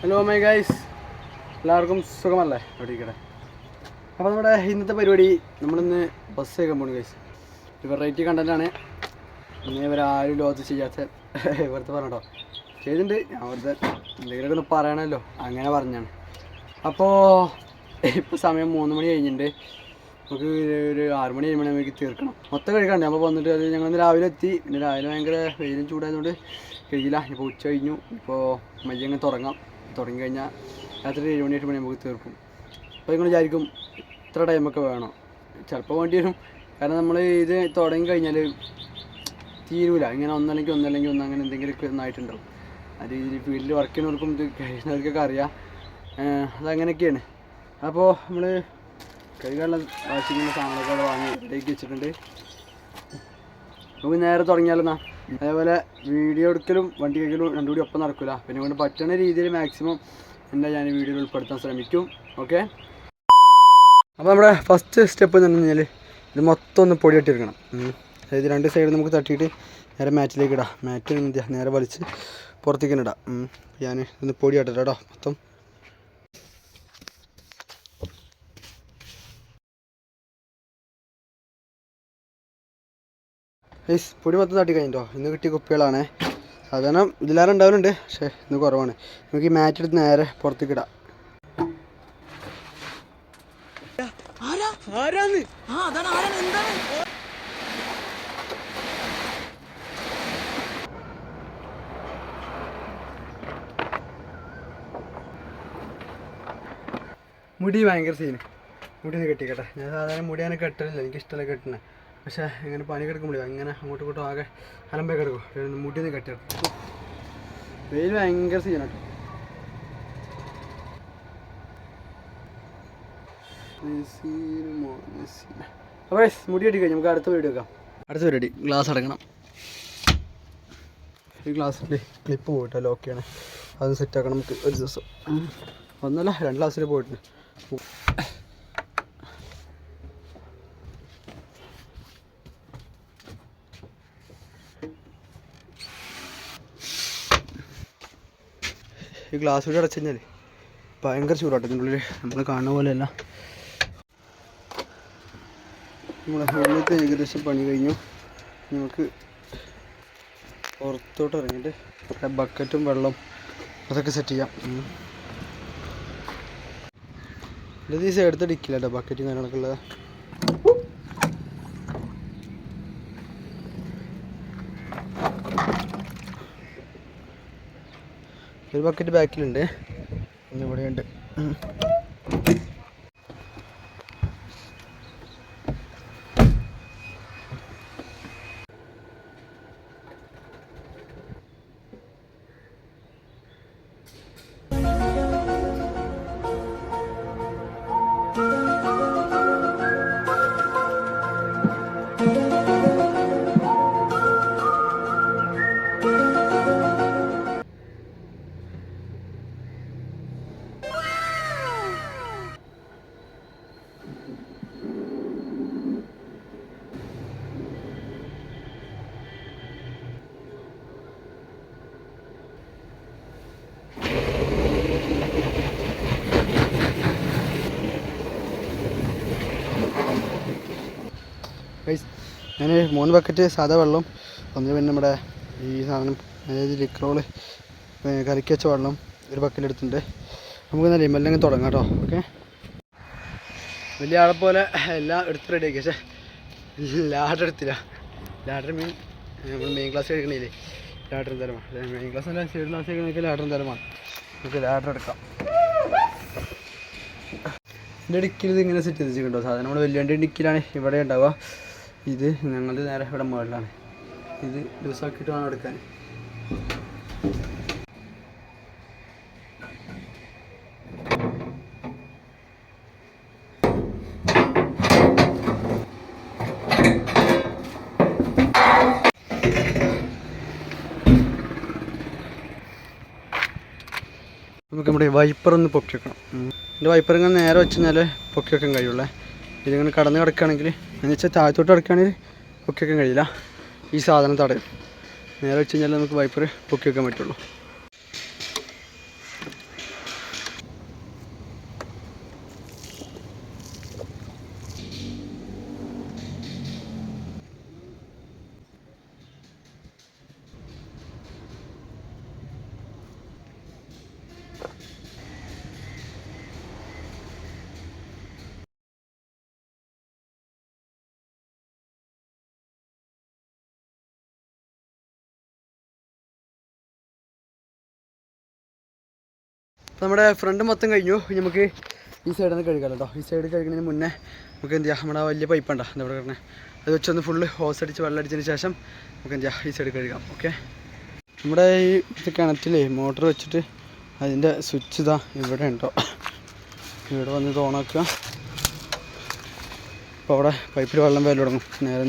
Hello my guys എല്ലാവർക്കും സുഖമല്ലേ? അവിടെ ഇരിക്കട്ടെ അപ്പോൾ നമ്മുടെ ഇന്നത്തെ പരിപാടി നമ്മളിന്ന് ബസ് ചെയ്യാൻ പോണു ഗൈസ് ഇത് വെറൈറ്റി കണ്ടന്റാണ് ഇന്ന് ആരും ലോജ് ചെയ്യാത്ത വെറുതെ പറഞ്ഞോ ചെയ്തിട്ടുണ്ട് ഞാൻ വെറുതെ എന്തെങ്കിലുമൊക്കെ ഒന്ന് പറയണമല്ലോ അങ്ങനെ പറഞ്ഞാണ്. അപ്പോൾ ഇപ്പോൾ സമയം മൂന്ന് മണി കഴിഞ്ഞിട്ടുണ്ട് നമുക്ക് ഒരു ആറ് മണി ഏഴ് മണി നമുക്ക് തീർക്കണം. മൊത്തം കഴിക്കണ്ടേ. അപ്പോൾ വന്നിട്ട് അത് ഞങ്ങൾ ഇന്ന് രാവിലെ എത്തി. പിന്നെ രാവിലെ ഭയങ്കര വെയിലും ചൂടായതുകൊണ്ട് കഴിയില്ല. ഇപ്പോൾ ഉച്ച കഴിഞ്ഞു. ഇപ്പോൾ മയ്യങ്ങ് തുടങ്ങാം. തുടങ്ങി കഴിഞ്ഞാൽ രാത്രി ഏഴ് മണി എട്ട് മണി നമുക്ക് തീർക്കും. അപ്പോൾ നിങ്ങൾ വിചാരിക്കും ഇത്ര ടൈമൊക്കെ വേണം. ചിലപ്പോൾ വേണ്ടി വരും. കാരണം നമ്മൾ ഇത് തുടങ്ങി കഴിഞ്ഞാൽ തീരൂല. ഇങ്ങനെ ഒന്നല്ലെങ്കിൽ ഒന്നല്ലെങ്കിൽ ഒന്ന് അങ്ങനെ എന്തെങ്കിലുമൊക്കെ ഒന്നായിട്ടുണ്ടാവും. ആ രീതിയിൽ ഫീൽഡിൽ വർക്ക് ചെയ്യുന്നവർക്കും ഇത് കഴിയുന്നവർക്കൊക്കെ അറിയാം. അതങ്ങനെയൊക്കെയാണ്. അപ്പോൾ നമ്മൾ കൈകാലുള്ള വാഷിങ്ങിന്റെ സാധനങ്ങളൊക്കെ വാങ്ങി ഇടയ്ക്ക് വെച്ചിട്ടുണ്ട്. നമുക്ക് നേരെ തുടങ്ങിയാലെന്നാ അതേപോലെ വീഡിയോ എടുക്കലും വണ്ടി കഴിക്കലും രണ്ടും കൂടി ഒപ്പം നടക്കില്ല പിന്നെ കൊണ്ട് പറ്റുന്ന രീതിയിൽ മാക്സിമം എന്താ ഞാൻ വീഡിയോയിൽ ഉൾപ്പെടുത്താൻ ശ്രമിക്കും. ഓക്കെ അപ്പോൾ നമ്മുടെ ഫസ്റ്റ് സ്റ്റെപ്പ് എന്ന് പറഞ്ഞു കഴിഞ്ഞാൽ ഇത് മൊത്തം ഒന്ന് പൊടി ഇട്ടെടുക്കണം ഉം. അതായത് രണ്ട് സൈഡ് നമുക്ക് തട്ടിയിട്ട് നേരെ മാറ്റിലേക്ക് ഇടാം. മാറ്റ് നേരെ വലിച്ച് പുറത്തേക്ക് ഇടാം. ഞാൻ ഒന്ന് പൊടി ഇട്ടിട്ട് മൊത്തം ഏയ്സ് പൊടി മൊത്തം തട്ടി കഴിഞ്ഞോ ഇന്ന് കിട്ടിയ കുപ്പികളാണ്. സാധാരണ ഇതിലാരും ഉണ്ടാവലുണ്ട് പക്ഷേ ഇന്ന് കുറവാണ്. നമുക്ക് ഈ മാറ്റ് എടുത്ത് നേരെ പുറത്തേക്ക് ഇടാം. മുടി ഭയങ്കര സീന് മുടി ഒന്ന് കെട്ടിക്കട്ടെ. ഞാൻ സാധാരണ മുടിയാണ് കെട്ടലില്ല. എനിക്കിഷ്ടമല്ല കെട്ടണേ പക്ഷേ ഇങ്ങനെ പണി കിടക്കുമ്പോഴേ അങ്ങനെ അങ്ങോട്ടും ഇങ്ങോട്ടും ആകെ അലമ്പേ കിടക്കും. മുടി നിന്ന് കെട്ടി വെയിൽ ഭയങ്കര സീനാട്ടോ അപ്പോൾ മുടി കെട്ടി കഴിഞ്ഞു നമുക്ക് അടുത്ത വീഡിയോ വെക്കാം അടുത്ത പരിപാടി ഗ്ലാസ് അടക്കണം ഈ ഗ്ലാസ്സിന്റെ ക്ലിപ്പ് പോയിട്ട് ലോക്ക് ചെയ്യണം. അത് സെറ്റ് ആക്കണം നമുക്ക്. ഒരു ദിവസം. ഒന്നല്ല രണ്ട് ഗ്ലാസ്സിൽ പോയിട്ടുണ്ട്. ഈ ഗ്ലാസ് കൂടി അടച്ചു കഴിഞ്ഞാൽ ഭയങ്കര ചൂടാട്ടോ. ഇതിന്റെ ഉള്ളിൽ നമ്മൾ കാണുന്ന പോലെയല്ല. നമ്മളെ ഉള്ളിലത്തെ ഏകദേശം പണി കഴിഞ്ഞു. നമുക്ക് പുറത്തോട്ട് ഇറങ്ങിയിട്ട് കുറേ ബക്കറ്റും വെള്ളം അതൊക്കെ സെറ്റ് ചെയ്യാം. ഇത് ഈ സൈഡത്തെ ഡിക്കില്ല കേട്ടോ ബക്കറ്റും കാര്യങ്ങളൊക്കെ ഉള്ളത്. ഒരു ബക്കറ്റ് ബാക്കിലുണ്ട് ഇവിടെയുണ്ട്. ഞാൻ മൂന്ന് ബക്കറ്റ് സാധാ വെള്ളം ഒന്ന് പിന്നെ നമ്മുടെ ഈ സാധനം അതായത് ലിക്രോൾ കലക്കി വെച്ച വെള്ളം ഒരു ബക്കറ്റ് എടുത്തിട്ടുണ്ട്. നമുക്ക് നല്ല മെല്ലങ്ങ് തുടങ്ങാം കേട്ടോ ഓക്കെ വലിയ ആളെ പോലെ എല്ലാം എടുത്ത് റെഡി ആക്കി. പക്ഷേ ലാഡർ എടുത്തില്ല. ലാഡർ മീൻ നമ്മൾ മെയിൻ ക്ലാസ് കഴിക്കണില്ലേ ലാഡർ തരമാണ് മെയിൻ ക്ലാസ് അല്ല സൈഡ് ക്ലാസ് കഴിക്കണമെങ്കിൽ ലാഡർ തരമാണ് നമുക്ക് ലാഡർ എടുക്കാം. എന്റെ ഡിക്കിൽ ഇത് ഇങ്ങനെ സെറ്റ് ചെയ്തിട്ടുണ്ടോ സാധനം നമ്മൾ വലിയ ഡിക്കിലാണ് ഇവിടെ ഉണ്ടാവുക. ഇത് ഞങ്ങൾ നേരെ ഇവിടെ മുകളിലാണ്. ഇത് ലൂസാക്കിയിട്ട് വേണം എടുക്കാൻ. നമുക്ക് നമ്മുടെ വൈപ്പർ ഒന്ന് പൊക്കി വെക്കണം എന്റെ വൈപ്പർ ഇങ്ങനെ നേരെ വെച്ച് പൊക്കി വെക്കാൻ കഴിയുള്ളേ. ഇതിങ്ങനെ കടന്ന് കിടക്കുകയാണെങ്കിൽ എന്ന് വെച്ചാൽ താഴത്തോട്ട് കിടക്കുകയാണെങ്കിൽ പൊക്കി വെക്കാൻ കഴിയില്ല. ഈ സാധനം തടയും. നേരെ വെച്ച് കഴിഞ്ഞാൽ നമുക്ക് വൈപ്പർ പൊക്കി വെക്കാൻ പറ്റുള്ളൂ. നമ്മുടെ ഫ്രണ്ട് മൊത്തം കഴിഞ്ഞു. നമുക്ക് ഈ സൈഡിൽ നിന്ന് കഴുകാം കേട്ടോ ഈ സൈഡ് കഴുകുന്നതിന് മുന്നേ നമുക്ക് എന്ത് ചെയ്യാം? നമ്മുടെ വലിയ പൈപ്പ് ഉണ്ടോ? എന്താ പറയുക അത് വെച്ചൊന്ന് ഫുള്ള് ഹോസ് അടിച്ച് വെള്ളം അടിച്ചതിന് ശേഷം നമുക്ക് എന്ത് ചെയ്യാം? ഈ സൈഡ് കഴുകാം. ഓക്കെ നമ്മുടെ ഈ ഇത് കിണറ്റിലേ മോട്ടർ വെച്ചിട്ട് അതിന്റെ സ്വിച്ച് ഇതാ ഇവിടെ ഉണ്ടോ? ഇവിടെ വന്ന് ഇത് ഓണാക്കുക അപ്പോൾ അവിടെ പൈപ്പിൽ വെള്ളം വരൽ തുടങ്ങും. നേരം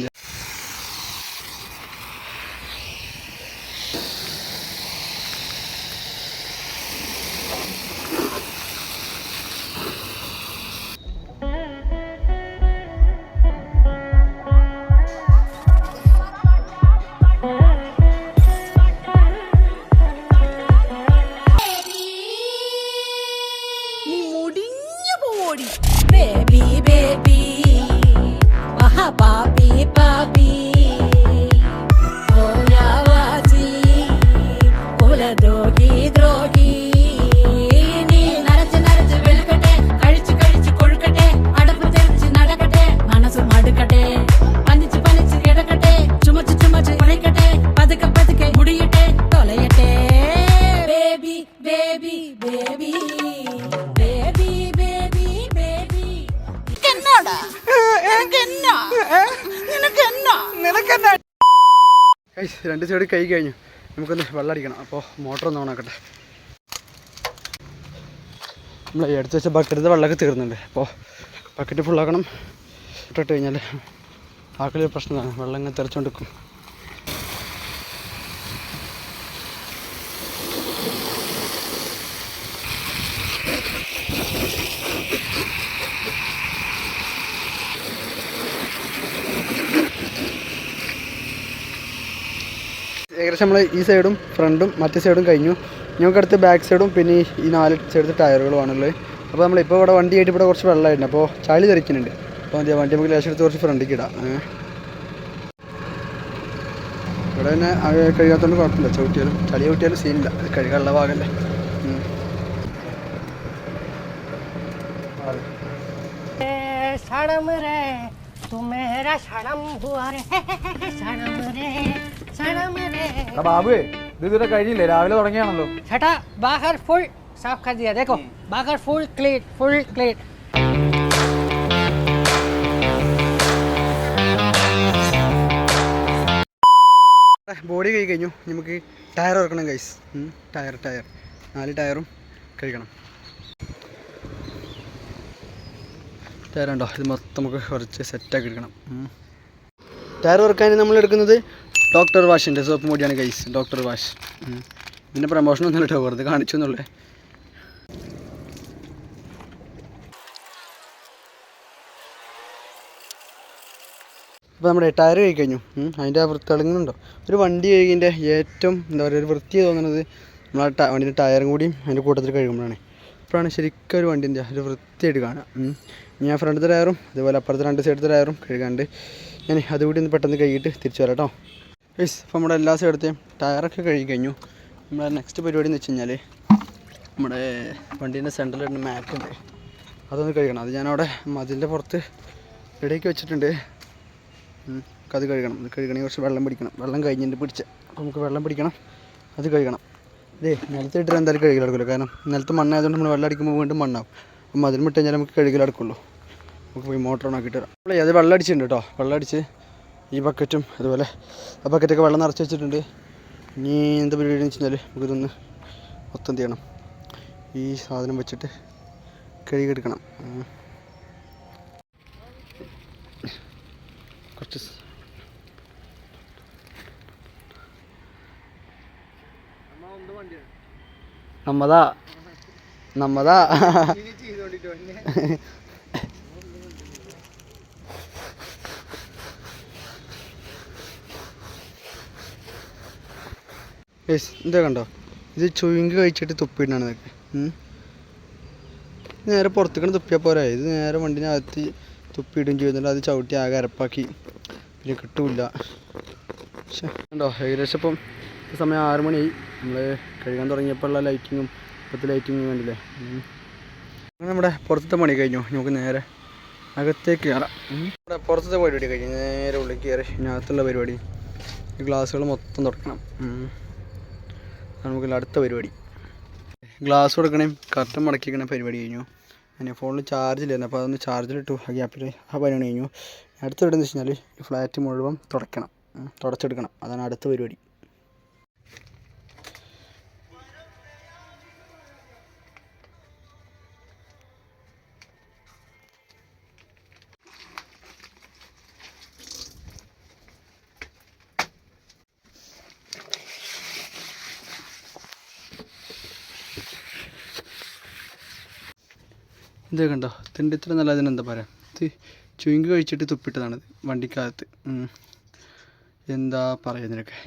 രണ്ട് സൈഡ് കൈ കഴിഞ്ഞു. നമുക്കൊന്ന് വെള്ളം അടിക്കണം. അപ്പോൾ മോട്ടർ ഒന്ന് ഓണാക്കട്ടെ നമ്മൾ എടുത്ത് വെച്ച ബക്കറ്റിൽ വെള്ളമൊക്കെ തീർന്നുണ്ട് അപ്പോൾ ബക്കറ്റ് ഫുള്ളാക്കണം ഇട്ടിട്ട് കഴിഞ്ഞാൽ ആക്കലൊരു പ്രശ്നമാണ്. വെള്ളം ഇങ്ങനെ തെറിച്ചുകൊണ്ടിരിക്കും ഏകദേശം നമ്മൾ ഈ സൈഡും ഫ്രണ്ടും മറ്റേ സൈഡും കഴിഞ്ഞു. ഞങ്ങൾക്കടുത്ത് ബാക്ക് സൈഡും പിന്നെ ഈ നാല് സൈഡത്തെ ടയറുകളുമാണുള്ളത്. അപ്പോൾ നമ്മളിപ്പോൾ ഇവിടെ വണ്ടി ആയിട്ട് ഇവിടെ കുറച്ച് വെള്ളമായിട്ടുണ്ട്. അപ്പോൾ ചളി തെറിക്കുന്നുണ്ട്. അപ്പോൾ എന്താ വണ്ടി നമുക്ക് ലേശം എടുത്ത് കുറച്ച് ഫ്രണ്ടിലേക്ക് ഇടാം. ഇവിടെ തന്നെ കഴുകാത്തതുകൊണ്ട് കുഴപ്പമില്ല. ചവിട്ടിയാലും ചളി ചവിട്ടിയാലും സീനില്ല കഴുകാനുള്ള ഭാഗമല്ലേ. സണമ രേ തുമേരാ സണം ഹുവാ രേ സണമ രേ ബാബുവേ ഇത് ഇതുവരെ കഴിഞ്ഞില്ലേ? രാവിലെ തുടങ്ങിയാണല്ലോ. ചേട്ടാ ബാഹർ ഫുൾ സാഫ് കർ देखो ബാഹർ full clean full clean body കഴി കഴിഞ്ഞു. നമുക്ക് ടയർ ഇറക്കണം കൈസ് ടയർ ടയർ. നാല് ടയറും കഴിക്കണം ടയർ ടയറുണ്ടോ ഇത് മൊത്തം നമുക്ക് കുറച്ച് സെറ്റാക്കി എടുക്കണം. ടയർ വറക്കാൻ നമ്മൾ എടുക്കുന്നത് ഡോക്ടർ വാഷിന്റെ സോപ്പ് മോടിയാണ് ഗൈസ് ഡോക്ടർ വാഷ്. ഇതിന്റെ പ്രമോഷൻ ഒന്നും കേട്ടോ വെറുതെ കാണിച്ചു എന്നുള്ളേ. അപ്പോൾ നമ്മുടെ ടയർ കഴി കഴിഞ്ഞു. അതിന്റെ ആ വൃത്തിളങ്ങുന്നുണ്ടോ ഒരു വണ്ടി കഴുകിന്റെ ഏറ്റവും എന്താ പറയുക ഒരു വൃത്തി തോന്നുന്നത് നമ്മൾ ആ ട- വണ്ടിന്റെ ടയറും കൂടിയും അതിന്റെ കൂട്ടത്തിൽ കഴുകുമ്പോഴാണ്. ഇപ്പോഴാണ് ശരിക്കും ഒരു വണ്ടിന്റെ ഒരു വൃത്തിയായിട്ട് കാണുക. ഞാൻ ഫ്രണ്ടിലത്തെ ടയറും അതുപോലെ അപ്പുറത്തെ രണ്ട് സൈഡത്തെ ടയറും കഴുകാണ്ട്. ഞാൻ അതുകൂടി ഒന്ന് പെട്ടെന്ന് കഴുകിയിട്ട് തിരിച്ചു വരാം കേട്ടോ യെസ് അപ്പോൾ നമ്മുടെ എല്ലാ സൈഡത്തെയും ടയറൊക്കെ കഴുകി കഴിഞ്ഞു. നമ്മുടെ നെക്സ്റ്റ് പരിപാടി എന്ന് വെച്ച് കഴിഞ്ഞാൽ നമ്മുടെ വണ്ടീന്റെ സെന്ററിൽ മാറ്റ് ഉണ്ട്. അതൊന്ന് കഴുകണം. അത് ഞാനവിടെ മതിലിന്റെ പുറത്ത് ഇടയ്ക്ക് വെച്ചിട്ടുണ്ട്. അത് കഴുകണം. അത് കഴുകണമെങ്കിൽ കുറച്ച് വെള്ളം പിടിക്കണം. വെള്ളം കഴിഞ്ഞിട്ട് പിടിച്ച് അപ്പോൾ നമുക്ക് വെള്ളം പിടിക്കണം. അത് കഴുകണം. ഇതേ നിലത്തിട്ട് എന്തായാലും കഴുകൽ നടക്കില്ല. കാരണം നിലത്ത് മണ്ണായതുകൊണ്ട് നമ്മൾ വെള്ളം അടിക്കുമ്പോൾ വീണ്ടും മണ്ണാവും. അപ്പം മതിലും വിട്ട് കഴിഞ്ഞാൽ നമുക്ക് കഴുകൽ നടക്കുള്ളൂ. നമുക്ക് പോയി മോട്ടർ ഓണാക്കിയിട്ട് വരാം. നമ്മളേ അത് വെള്ളം അടിച്ചിട്ടുണ്ട് കേട്ടോ. വെള്ളം അടിച്ച് ഈ ബക്കറ്റും അതുപോലെ ആ ബക്കറ്റൊക്കെ വെള്ളം നിറച്ച് വെച്ചിട്ടുണ്ട്. ഇനി എന്ത് പരിപാടി എന്ന് വെച്ചാൽ നമുക്കിതൊന്ന് മൊത്തം ചെയ്യണം? ഈ സാധനം വെച്ചിട്ട് കഴുകിയെടുക്കണം. കുറച്ച് നമ്മതാ. നമ്മതാ. ഏസ് എന്താ കണ്ടോ? ഇത് ചുരുങ്ങി കഴിച്ചിട്ട് തുപ്പിയിട്ടാണ് ഇതൊക്കെ. നേരെ പുറത്തേക്കാണ് തുപ്പിയാൽ പോരാ. ഇത് നേരെ വണ്ടിനകത്ത് തുപ്പിയിടും ചെയ്യുന്നുണ്ട് അത് ചവിട്ടി ആകെ അരപ്പാക്കി. പിന്നെ കിട്ടൂല പക്ഷേ ഉണ്ടോ ഏകദേശം ഇപ്പം സമയം ആറ് മണിയായി നമ്മൾ കഴുകാൻ തുടങ്ങിയപ്പോഴുള്ള ലൈറ്റിങ്ങും ഇപ്പോഴത്തെ ലൈറ്റിങ്ങും കണ്ടില്ലേ. അങ്ങനെ നമ്മുടെ പുറത്തത്തെ പണി കഴിഞ്ഞു. നമുക്ക് നേരെ അകത്തേക്ക് കയറാം. നമ്മുടെ പുറത്തത്തെ പരിപാടി കഴിഞ്ഞു. നേരെ ഉള്ളിൽ കയറി ഇതിനകത്തുള്ള പരിപാടി. ഗ്ലാസ്സുകൾ മൊത്തം തുറക്കണം നമുക്ക് അടുത്ത പരിപാടി. ഗ്ലാസ് കൊടുക്കണേ കർട്ടൻ മടക്കിക്കണ പരിപാടി കഴിഞ്ഞു. പിന്നെ ഫോണിൽ ചാർജ് ഇല്ലായിരുന്നു. അപ്പോൾ അതൊന്ന് ചാർജിലിട്ടു ആ ഗ്യാപ്പിൽ ആ പരിപാടി കഴിഞ്ഞു. അടുത്ത എന്ന് വെച്ച് കഴിഞ്ഞാൽ ഫ്ലാറ്റ് മുഴുവൻ തുടയ്ക്കണം തുടച്ചെടുക്കണം. അതാണ് അടുത്ത പരിപാടി. ഇത് കണ്ടോ? ഇതിന്റെ ഇത്ര നല്ല അതിനെന്താ പറയാം? ഇത് ചുങ്ക് കഴിച്ചിട്ട് തുപ്പിട്ടതാണ് വണ്ടിക്കകത്ത്. എന്താ പറയുന്നതിനൊക്കെ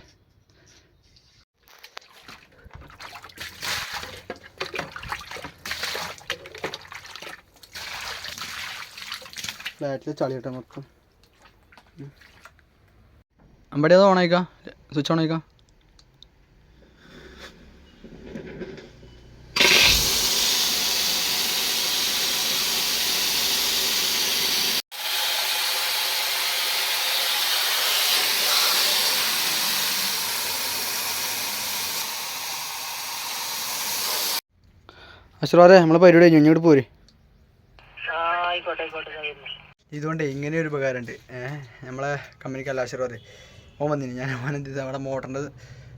ഫ്ലാറ്റിൽ കേട്ടോ മൊത്തം. അമ്പടി അത് സ്വിച്ച് ഓണായിക്കാം അശ്രാറെ നമ്മളെ പരിപാടി കഴിഞ്ഞു? ഇങ്ങോട്ട് പോര്. ഇതുകൊണ്ട് ഇങ്ങനെ ഒരു ഉപകാരമുണ്ട്. ഏഹ് നമ്മളെ കമ്പനിക്കല്ല ആശീർവാദ് ഓൻ വന്നിന് ഞാൻ ഓൻ എന്ത് ചെയ്തു? അവിടെ മോട്ടറിന്റെ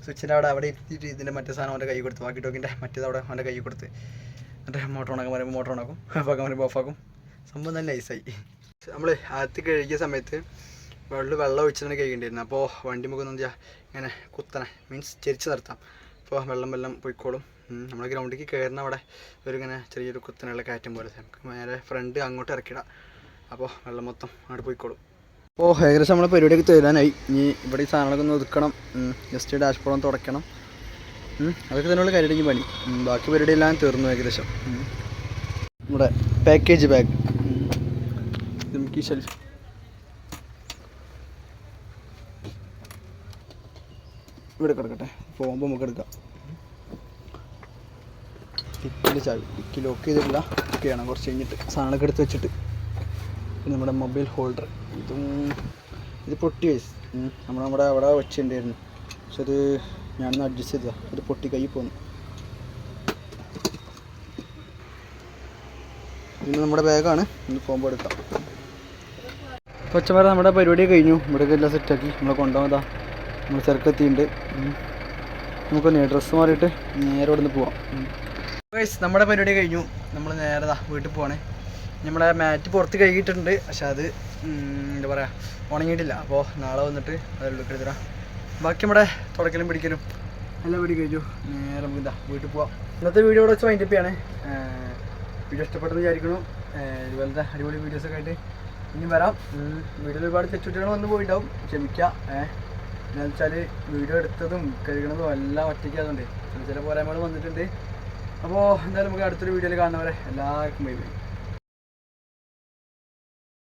സ്വിച്ചിന്റെ അവിടെ അവിടെ എത്തിയിട്ട് ഇതിന്റെ മറ്റേ സാധനം അവന്റെ കൈ കൊടുത്ത്. ബാക്കി ടോക്കിന്റെ മറ്റേത് അവിടെ അവന്റെ കൈ കൊടുത്ത്. എന്നിട്ട് മോട്ടർ ഉണക്കാൻ പറയുമ്പോൾ മോട്ടർ ഉണക്കും. ഓഫാക്കാൻ പറയുമ്പോൾ ഓഫാക്കും സംഭവം നല്ല നൈസായി നമ്മൾ അകത്ത് കഴുകിയ സമയത്ത് വെള്ളം വെള്ളം ഒഴിച്ചിട്ടാണ് കഴുകേണ്ടിയിരുന്നു. അപ്പോൾ വണ്ടി മുഖം എന്താ ഇങ്ങനെ കുത്തനെ മീൻസ് ചെരിച്ച് നിർത്താം. അപ്പോൾ വെള്ളം വെള്ളം പോയിക്കോളും. നമ്മൾ ഗ്രൗണ്ടിലേക്ക് കയറുന്ന അവിടെ ഒരു ഇങ്ങനെ ചെറിയൊരു കുത്തനുള്ള കയറ്റം പോലെ നമുക്ക് നേരെ ഫ്രണ്ട് അങ്ങോട്ട് ഇറക്കിടാം. അപ്പോൾ വെള്ളം മൊത്തം അങ്ങോട്ട് പോയിക്കോളും. അപ്പോൾ ഏകദേശം നമ്മളെ പരിപാടിയൊക്കെ തരാനായി. ഇനി ഇവിടെ ഈ സാധനങ്ങളൊക്കെ ഒന്ന് ഒതുക്കണം. ജസ്റ്റ് ഡാഷ്ബോർഡ് ഒന്ന് തുടയ്ക്കണം. അതൊക്കെ തന്നെയുള്ള കാര്യമായിരിക്കും പണി. ബാക്കി പരിപാടി എല്ലാം തീർന്നു ഏകദേശം. നമ്മുടെ പാക്കേജ് ബാഗ് നമുക്ക് ഈ ഷെൽഫ് ഇവിടെ കിടക്കട്ടെ. പോകുമ്പോൾ നമുക്ക് എടുക്കാം. ടിക്കിന്റെ ചാവി ഡിക്കി ലോക്ക് ചെയ്തിട്ടില്ല. ലോക്ക് ചെയ്യണം കുറച്ച് കഴിഞ്ഞിട്ട് സാധനമൊക്കെ എടുത്ത് വെച്ചിട്ട്. നമ്മുടെ മൊബൈൽ ഹോൾഡർ. ഇതും ഇത് പൊട്ടി വയസ്സ് നമ്മൾ നമ്മുടെ അവിടെ വെച്ചിട്ടുണ്ടായിരുന്നു. പക്ഷെ അത് ഞാനൊന്ന് അഡ്ജസ്റ്റ് ചെയ്തതാണ് അത് പൊട്ടി കൈ പോന്നു. ഇന്ന് നമ്മുടെ ബാഗാണ് ഇന്ന് പോകുമ്പോൾ എടുക്കാം. കൊച്ചമാരെ നമ്മുടെ പരിപാടി കഴിഞ്ഞു. ഇവിടെ എല്ലാം സെറ്റാക്കി നമ്മളെ കൊണ്ടുപോകാം നമ്മൾ ചെറുക്കെത്തിയിട്ടുണ്ട് നമുക്കൊന്ന് ഡ്രസ്സ് മാറിയിട്ട് നേരെ ഇവിടെ നിന്ന് പോവാം ഗൈസ് നമ്മുടെ പരിപാടി കഴിഞ്ഞു. നമ്മൾ നേരെ വീട്ടിൽ പോവാണ്. നമ്മളെ മാറ്റ് പുറത്ത് കഴുകിയിട്ടുണ്ട്. പക്ഷെ അത് എന്താ പറയുക ഉണങ്ങിയിട്ടില്ല. അപ്പോൾ നാളെ വന്നിട്ട് അത് എടുക്കെടുത്തരാം ബാക്കി നമ്മുടെ തുടക്കലും പിടിക്കലും എല്ലാം പിടി കഴിഞ്ഞു. നേരെ നമുക്ക് ഇതാ വീട്ടിൽ പോവാം. ഇന്നത്തെ വീഡിയോ ഇവിടെ വെച്ച് വൈൻഡപ്പ് ചെയ്യാണ്. വീഡിയോ ഇഷ്ടപ്പെട്ടെന്ന് വിചാരിക്കണം ഇതുപോലത്തെ അടിപൊളി വീഡിയോസൊക്കെ ആയിട്ട് ഇനി വരാം. വീഡിയോയിൽ ഒരുപാട് തെറ്റുകുട്ടികൾ വന്ന് പോയിട്ടുണ്ടാവും. ക്ഷമിക്കുക ഏഹ് എന്താണെന്ന് വെച്ചാൽ വീഡിയോ എടുത്തതും കഴുകണതും എല്ലാം ഒറ്റയ്ക്ക് ആയതുകൊണ്ട്. ചില ചില പോരായ്മകൾ വന്നിട്ടുണ്ട്. അപ്പോൾ എന്തായാലും നമുക്ക് അടുത്തൊരു വീഡിയോയിൽ കാണുന്നവരെ എല്ലാവർക്കും ബൈ ബൈ.